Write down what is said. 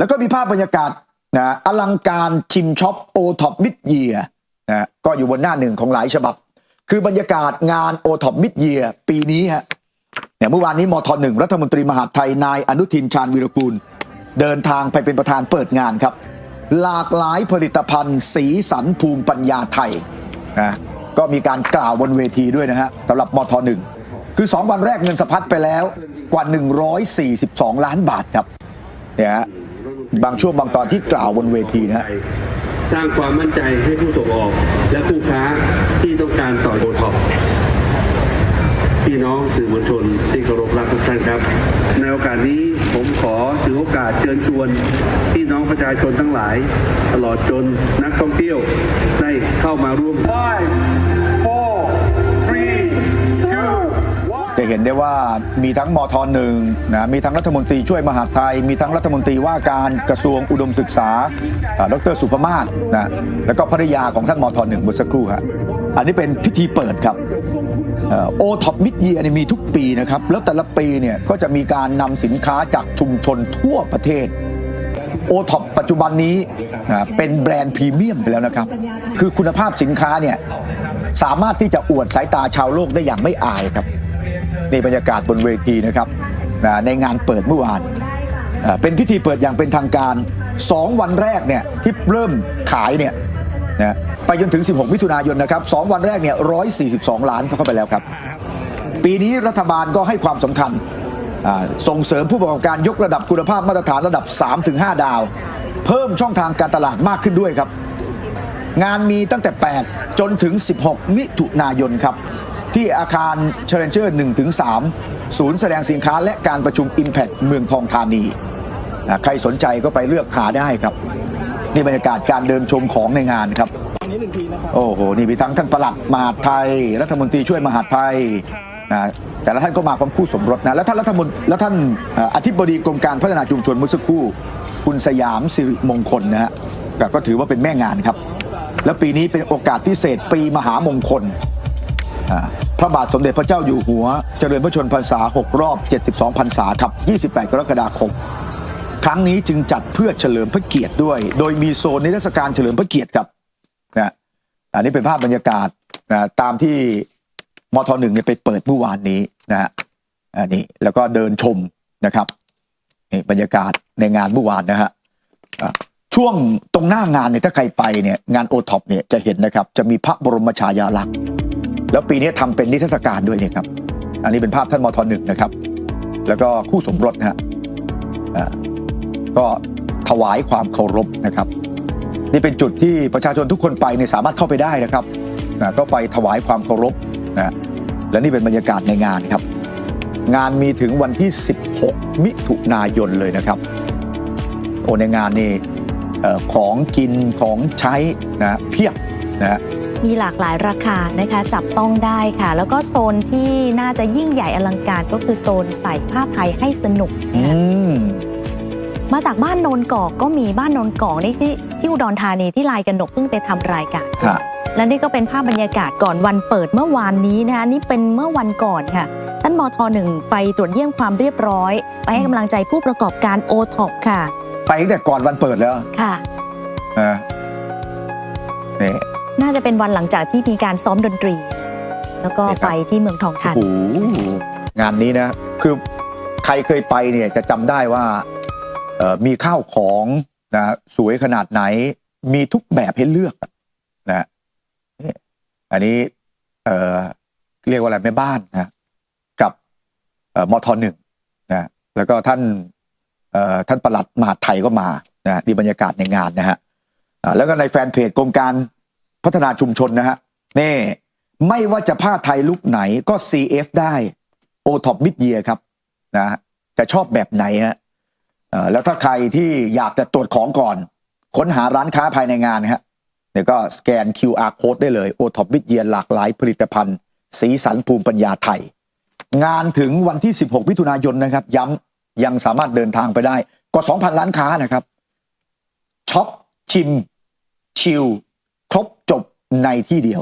แล้วก็มีภาพบรรยากาศนะอลังการชิมช็อปโอท็อปมิดเยียนะก็อยู่บนหน้าหนึ่งของหลายฉบับ คือบรรยากาศงานโอท็อปมิดเยียปีนี้ฮะเนี่ยเมื่อวานนี้มทหนึ่งรัฐมนตรีมหาดไทยนายอนุทินชาญวีรกูล เดินทางไปเป็นประธานเปิดงานครับ หลากหลายผลิตภัณฑ์ สีสันภูมิปัญญาไทยนะก็มีการกล่าวบนเวทีด้วยนะฮะสำหรับมทหนึ่งคือ 2 วันแรกเงินสะพัดไปแล้วกว่า 142 ล้านบาทครับเนี่ยฮะ บางช่วงบางตอนที่กล่าวบนเวทีนะฮะสร้างความมั่นใจให้ผู้ส่งออก และคู่ค้าที่ต้องการต่อโอท็อปพี่น้องสื่อมวลชนที่เคารพรักทุกท่านครับ ในโอกาสนี้ผมขอถือโอกาสเชิญชวน พี่น้องประชาชนทั้งหลาย ตลอดจนนักท่องเที่ยวได้เข้ามาร่วม เห็นได้ว่ามีทั้งมทหนึ่งนะมีทั้งรัฐมนตรีช่วยมหาดไทย มีทั้งรัฐมนตรีว่าการกระทรวงอุดมศึกษาอ่าดรสุภมาศนะแล้วก็ภริยาของท่านมทหนึ่งเมื่อสักครู่ฮะอันนี้เป็นพิธีเปิดครับโอท็อปมิดเยียมีทุกปีนะครับ แล้วแต่ละปีเนี่ยก็จะมีการนำสินค้าจากชุมชนทั่วประเทศโอท็อปปัจจุบันนี้นะเป็นแบรนด์พรีเมียมไปแล้วนะครับ คือคุณภาพสินค้าเนี่ยสามารถที่จะอวดสายตาชาวโลกได้อย่างไม่อายครับ นี่บรรยากาศบนเวทีนะครับในงานเปิดเมื่อวานเป็นพิธีเปิดอย่างเป็นทางการ 2 วันแรกเนี่ยที่เริ่มขายเนี่ยนะไปจนถึง 16 มิถุนายนนะครับ2วันแรกเนี่ย 142 ล้านเข้าไปแล้วครับ ปีนี้รัฐบาลก็ให้ความสำคัญส่งเสริมผู้ประกอบการยกระดับคุณภาพมาตรฐานระดับ 3-5 ดาว เพิ่มช่องทางการตลาดมากขึ้นด้วยครับ งานมีตั้งแต่ 8 จนถึง 16 มิถุนายนครับ ที่อาคาร Challenger 1-3 ศูนย์แสดงสินค้าและการประชุม Impact เมืองทองธานีอ่าใครสนใจก็ไปเลือกหาได้ครับ นี่บรรยากาศการเดินชมของในงานครับ โอ้โห นี่มีทั้งท่านประหลัดมหาดไทย รัฐมนตรีช่วยมหาดไทยนะแต่ละท่านก็มาพร้อมคู่สมรสนะ แล้วท่านรัฐมนตรีแล้วท่านเอ่ออธิบดีกรมการพัฒนาชุมชนเมื่อสักครู่คุณสยามสิริมงคลนะฮะก็ก็ถือว่าเป็นแม่งานครับ แล้วปีนี้เป็นโอกาสพิเศษปีมหามงคลอ่า พระบาทสมเด็จพระเจ้าอยู่หัว เจริญพระชนพรรษา 6 รอบ 72 พรรษาครับ 28 กรกฎาคม ครั้งนี้จึงจัดเพื่อเฉลิมพระเกียรติด้วย โดยมีโซนนิทรรศการเฉลิมพระเกียรติครับนะอันนี้เป็นภาพบรรยากาศนะตามที่มทหนึ่งเนี่ยไปเปิดเมื่อวานนี้นะฮะอันนี้แล้วก็เดินชมนะครับนี่บรรยากาศในงานเมื่อวานนะฮะช่วงตรงหน้างานเนี่ยถ้าใครไปเนี่ยงานโอท็อปเนี่ยจะเห็นนะครับ จะมีพระบรมฉายาลักษณ์ แล้วปีนี้ทำเป็นนิทรรศการด้วยเนี่ยครับ อันนี้เป็นภาพท่านมทหนึ่งนะครับ แล้วก็คู่สมรสนะฮะก็ถวายความเคารพนะครับ นี่เป็นจุดที่ประชาชนทุกคนไปเนี่ยสามารถเข้าไปได้นะครับนะก็ไปถวายความเคารพนะและนี่เป็นบรรยากาศในงานครับ งานมีถึงวันที่ 16 มิถุนายนเลยนะครับโอ้ในงานนี่ของกินของใช้นะเพียบนะฮะ มีหลากหลายราคานะคะจับต้องได้ค่ะ แล้วก็โซนที่น่าจะยิ่งใหญ่อลังการก็คือโซนใส่ผ้าไทยให้สนุกอืนะคะมมาจากบ้านโนนกอกก็มีบ้านโนนกอกนี่ที่ที่อุดรธานีที่ลายกระหนกเพิ่งไปทำรายการฮะและนี่ก็เป็นภาพบรรยากาศก่อนวันเปิดเมื่อวานนี้นะคะนี่เป็นเมื่อวันก่อนค่ะ ท่านมทหนึ่งไปตรวจเยี่ยมความเรียบร้อย ไปให้กำลังใจผู้ประกอบการโอท็อปค่ะ ไปตั้งแต่ก่อนวันเปิดแล้วค่ะ นะนี่ น่าจะเป็นวันหลังจากที่มีการซ้อมดนตรี แล้วก็นี่ครับไปที่เมืองทองธาโอ้นีโหงานนี้นะ คือใครเคยไปเนี่ยจะจำได้ว่าเอ่อมีข้าวของนะสวยขนาดไหน มีทุกแบบให้เลือกนะนี่อันนี้เอ่อเรียกว่าอะไรแม่บ้านนะกับเอ่อมทหนึ่งนะแล้วก็ท่านเอ่อท่านประหลัดมหาดไทยก็มานะดีบรรยากาศในงานนะฮะอ่าแล้วก็ในแฟนเพจกรมการ พัฒนาชุมชนนะฮะนี่ไม่ว่าจะผ้าไทยลุกไหนก็ CF ได้โอท็อปมิดเยียครับนะจะชอบแบบไหนฮะแล้วถ้าใครที่อยากจะตรวจของก่อน ค้นหาร้านค้าภายในงานนะฮะเดี๋ยวก็สแกน QR code ได้เลยโอท็อปมิดเยียหลากหลายผลิตภัณฑ์ สีสันภูมิปัญญาไทย งานถึงวันที่ 16มิถุนายนนะครับ ย้ำยังสามารถเดินทางไปได้กว่า2,000ร้านค้านะครับช็อปชิม ชิล ในที่เดียว